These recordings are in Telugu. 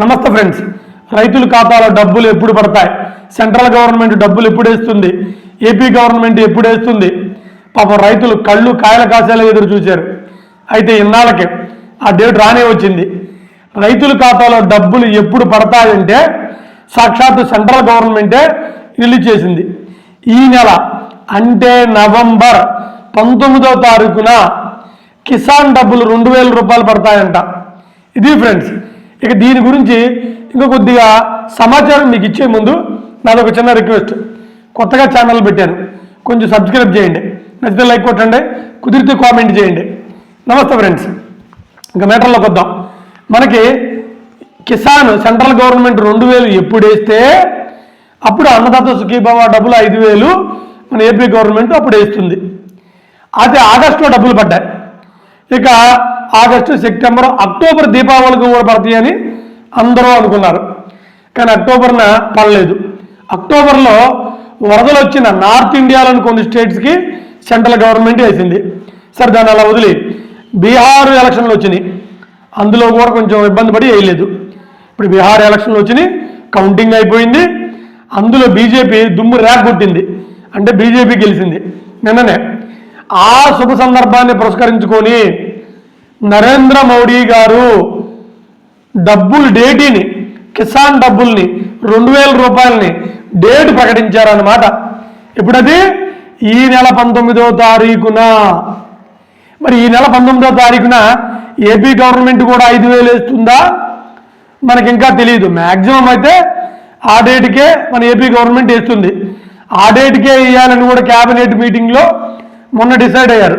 నమస్తే ఫ్రెండ్స్. రైతుల ఖాతాలో డబ్బులు ఎప్పుడు పడతాయి? సెంట్రల్ గవర్నమెంట్ డబ్బులు ఎప్పుడు వేస్తుంది? ఏపీ గవర్నమెంట్ ఎప్పుడు వేస్తుంది? పాపం రైతులు కళ్ళు కాయల కాసేలా ఎదురు చూశారు. అయితే ఇన్నాళ్ళకి ఆ డేట్ రానే వచ్చింది. రైతుల ఖాతాలో డబ్బులు ఎప్పుడు పడతాయంటే సాక్షాత్తు సెంట్రల్ గవర్నమెంటే రిలీజ్ చేసింది. ఈ నెల అంటే నవంబర్ పంతొమ్మిదో తారీఖున కిసాన్ డబ్బులు రెండు వేల రూపాయలు పడతాయంట. ఇది ఫ్రెండ్స్ ఇక దీని గురించి ఇంకా కొద్దిగా సమాచారం మీకు ఇచ్చే ముందు నాది ఒక చిన్న రిక్వెస్ట్. కొత్తగా ఛానల్ పెట్టాను. కొంచెం సబ్స్క్రైబ్ చేయండి. నచ్చితే లైక్ కొట్టండి. కుదిరితే కామెంట్ చేయండి. నమస్తే ఫ్రెండ్స్. ఇంకా మ్యాటర్లోకి వద్దాం. మనకి కిసాన్ సెంట్రల్ గవర్నమెంట్ రెండు వేలు ఎప్పుడు వేస్తే అప్పుడు అన్నదాత సుఖీభావ డబ్బులు ఐదు వేలు మన ఏపీ గవర్నమెంట్ అప్పుడు వేస్తుంది. అయితే ఆగస్టులో డబ్బులు పడ్డాయి. ఇక ఆగస్టు సెప్టెంబర్ అక్టోబర్ దీపావళికి కూడా పడతాయని అందరూ అనుకున్నారు. కానీ అక్టోబర్న పడలేదు. అక్టోబర్లో వరదలు వచ్చిన నార్త్ ఇండియాలోని కొన్ని స్టేట్స్కి సెంట్రల్ గవర్నమెంట్ వేసింది. సరే దాన్ని అలా వదిలి బీహార్ ఎలక్షన్లు వచ్చినాయి. అందులో కూడా కొంచెం ఇబ్బంది పడి వేయలేదు. ఇప్పుడు బీహార్ ఎలక్షన్లు వచ్చినాయి కౌంటింగ్ అయిపోయింది. అందులో బీజేపీ దుమ్ము ర్యాక్ కొట్టింది. అంటే బీజేపీ గెలిచింది. నిన్ననే ఆ శుభ సందర్భాన్ని పురస్కరించుకొని నరేంద్ర మోడీ గారు డబ్బులు డేటీని కిసాన్ డబ్బుల్ని రెండు వేల రూపాయలని డేట్ ప్రకటించారన్నమాట. ఎప్పుడది ఈ నెల పంతొమ్మిదో తారీఖున. మరి ఈ నెల పంతొమ్మిదో తారీఖున ఏపీ గవర్నమెంట్ కూడా ఐదు వేలు వేస్తుందా? మనకి ఇంకా తెలియదు మ్యాక్సిమం అయితే ఆ డేట్కే మన ఏపీ గవర్నమెంట్ వేస్తుంది. ఆ డేట్కే వేయాలని కూడా క్యాబినెట్ మీటింగ్లో మొన్న డిసైడ్ అయ్యారు.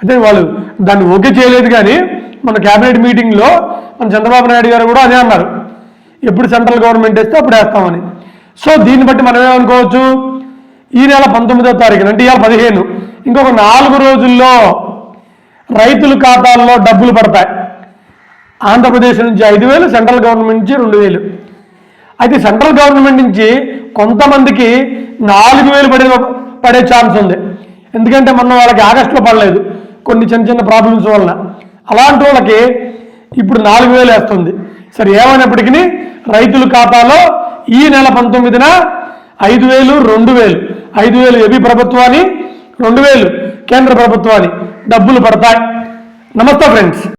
అయితే వాళ్ళు దాన్ని ఓకే చేయలేదు కానీ మన క్యాబినెట్ మీటింగ్లో మన చంద్రబాబు నాయుడు గారు కూడా అదే అన్నారు. ఎప్పుడు సెంట్రల్ గవర్నమెంట్ వేస్తే అప్పుడు వేస్తామని. సో దీన్ని బట్టి మనం ఏమనుకోవచ్చు? ఈ నెల పంతొమ్మిదో తారీఖున అంటే ఇవాళ పదిహేను ఇంకొక నాలుగు రోజుల్లో రైతుల ఖాతాల్లో డబ్బులు పడతాయి. ఆంధ్రప్రదేశ్ నుంచి ఐదు వేలు సెంట్రల్ గవర్నమెంట్ నుంచి రెండు వేలు. అయితే సెంట్రల్ గవర్నమెంట్ నుంచి కొంతమందికి నాలుగు వేలు పడే పడే ఛాన్స్ ఉంది. ఎందుకంటే మొన్న వాళ్ళకి ఆగస్టులో పడలేదు. కొన్ని చిన్న చిన్న ప్రాబ్లమ్స్ వలన. అలాంటి వాళ్ళకి ఇప్పుడు నాలుగు వేలు వేస్తుంది. సరే ఏమైనప్పటికీ రైతుల ఖాతాలో ఈ నెల పంతొమ్మిదిన ఐదు వేలు రెండు వేలు. ఐదు వేలు ఏపీ ప్రభుత్వాన్ని రెండు వేలు కేంద్ర ప్రభుత్వాన్ని డబ్బులు పడతాయి. నమస్తే ఫ్రెండ్స్